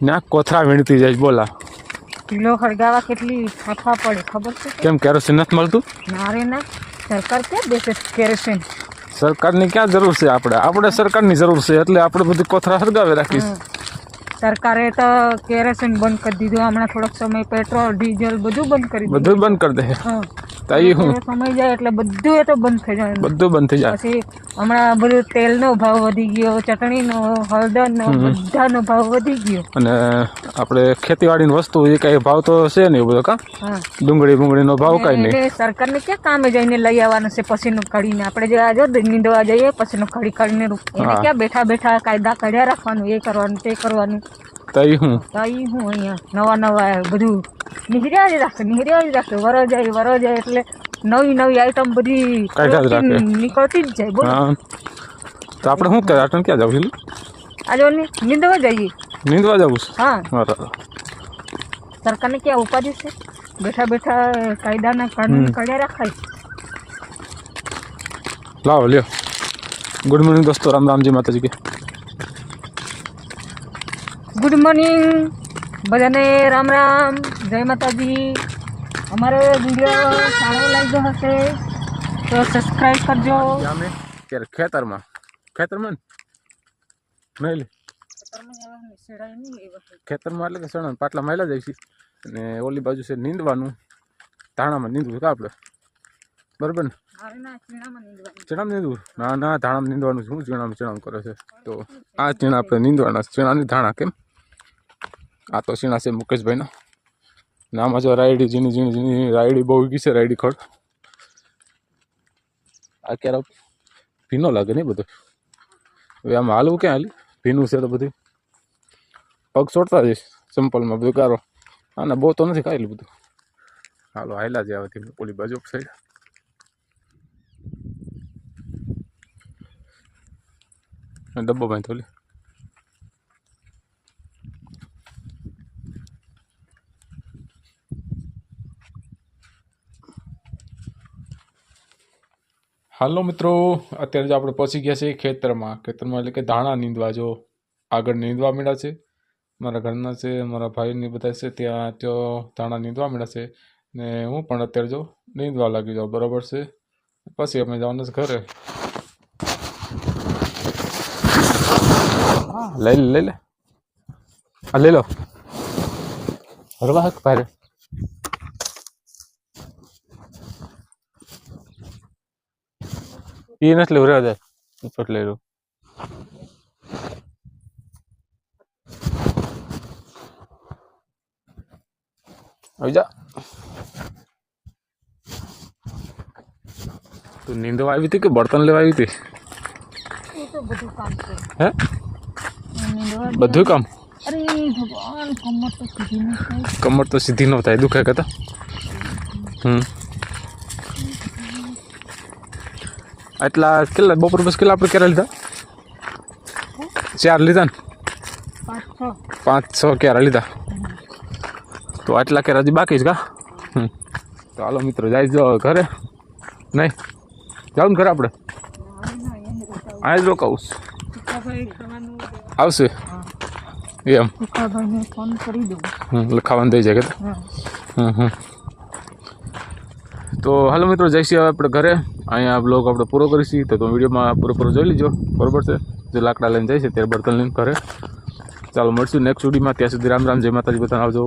ના કોથરા વીણતી જાય બોલા. કિલો હળગાવા કેટલી ફાફા પડે ખબર છે? કેમ કેરોસીન નથી મળતું? ના રે ના સરકાર ક્યાં દેશે કેરોસીન? સરકારની ક્યાં જરૂર છે આપણે? આપણે સરકારની જરૂર છે એટલે આપણે બધું કોથરા સળગાવી રાખીશું. સરકારે તો કેરોસીન બંધ કરી દીધું હમણાં થોડોક સમય પેટ્રોલ ડીઝલ બધું બંધ કરી બધું બંધ કરી દે. હા. તો એ હું સમય જાય એટલે બધું એ તો બંધ થઈ જાય. બધું બંધ થઈ જાય. પછી હમણાં બધું તેલનો ભાવ વધી ગયો ચટણીનો હળદરનો બધાનો ભાવ વધી ગયો. અને આપણે ખેતીવાડીની વસ્તુ એ કઈ ભાવ તો છે નહીં બધો કા? ડુંગળી બુંગળીનો ભાવ કઈ નહીં. સરકારને ક્યાં કામે જઈને લઈ આવવાનું છે પછીનું કાઢીને? આપણે જે આજે નીંદવા જઈએ પછીનું કાઢી કાઢીને. ક્યાં બેઠા બેઠા કાયદા કાઢ્યા રાખવાનું એ કરવાનું તે કરવાનું? તો એ હું તો ઈ હું અહીંયા નવા નવા બધું નીકળ્યા જ રાખે નીકળ્યા જ રાખે વરો જાય વરો જાય એટલે નવી નવી આઈટમ બધી કાઢ્યા જ રાખે. નીકળતી જ જાય બોલો. હા. તો આપણે શું કરે આટણ ક્યાં જવું છે આજે ઓલી નીંદવા જઈએ. નીંદવા જવું છે? હા. બરાબર. સરકારને ક્યાં ઉપાધિ છે? બેઠા બેઠા કાયદાના કાનૂન હમ. કાઢ્યા રાખાય લાવો લ્યો. ગુડ મોર્નિંગ દોસ્તો રામ રામજી માતાજી કે. ગુડ મોર્નિંગ બધાને રામ રામ. જય માતાજી. અમારો વીડિયો સારો લાગ્યો હશે, તો સબસ્ક્રાઈબ કરજો. અમે ત્યારે ખેતરમાં. ખેતરમાં ને? નહીં ખેતરમાં એટલે કે સણા પાટલા માયલા જાય છે અને ઓલી બાજુ છે નીંદવાનું. ધાણામાં નીંદવું કા આપણે? બરાબર ને? ચણામાં નીંદવું? ના ના, ધાણામાં નીંદવાનું શું ચણામાં, ચણામ કરે છે. તો આ ચણા આપણે નીંદવાના ચણાની ધાણા કેમ? આ તો સીણા છે મુકેશભાઈના. ને આમાં જો રાયડી ઝીણી ઝીણી ઝીણી રાયડી બહુ ઉગી છે રાયડી ખડ આ ક્યારે ભીનો લાગે નહીં બધું. હવે આમાં હાલવું ક્યાં હાલી? ભીનું છે તો બધું. પગ છોડતા જઈશ સિમ્પલમાં બધું કારો હા ને, બહુ તો નથી ખાયેલું બધું. હાલો હાયલા જ આવતી ઓલી બાજુ સાઈડ ડબ્બો બાંધો લે. હાલો મિત્રો, અત્યારે જો આપણે પહોંચી ગયા છીએ ખેતરમાં. ખેતરમાં એટલે કે ધાણા નીંદવા જો આગળ નીંદવા મળ્યા છે. મારા ઘરના છે, મારા ભાઈને બધા છે, ત્યાં તો ધાણા નીંદવા મળ્યા છે. ને હું પણ અત્યારે જો નીંદવા લાગી જાઉં બરાબર છે. પછી અમે જવાનું છે ઘરે. લઈ લે લઈ લે. લઈ લો. હરવા ભારે એ નથી લેવું જાય ઉપર લઈ લઉં આવી જા. તું નીંદવા આવી હતી કે બળતણ લેવા આવી હતી? હે? બધું કામ? કમર તો સીધી ન થાય કમર તો સીધી ન થાય દુખે કરતા હમ. એટલા કેટલા? બપોર પછી કેટલા આપણે ક્યારે લીધા? ચાર લીધા ને? પાંચ છ કેરા લીધા. તો આટલા કેરા હજી બાકી જ કા. તો હાલો મિત્રો જાય જો ઘરે. નહીં? જાઉં ને ઘરે આપણે. આ જ રોકાવું છું. આવશે? એમ. ફોન કરી દઉં. હમ, લખાવાનું થઈ જાય કે હમ હમ. તો હાલો મિત્રો જઈશું હવે આપણે ઘરે અહીંયા બ્લોગ આપણે પૂરો કરીશું. તો તમે વિડીયોમાં પૂરેપૂરો પૂરો જોઈ લીજો. બરોબર છે? જે લાકડા લઈને જાય છે, ત્યારે બર્તન લઈને ઘરે. ચાલો મળશું નેક્સ્ટ વિડીયોમાં ત્યાં સુધી રામ રામ. જય માતાજી. બધાને આવજો.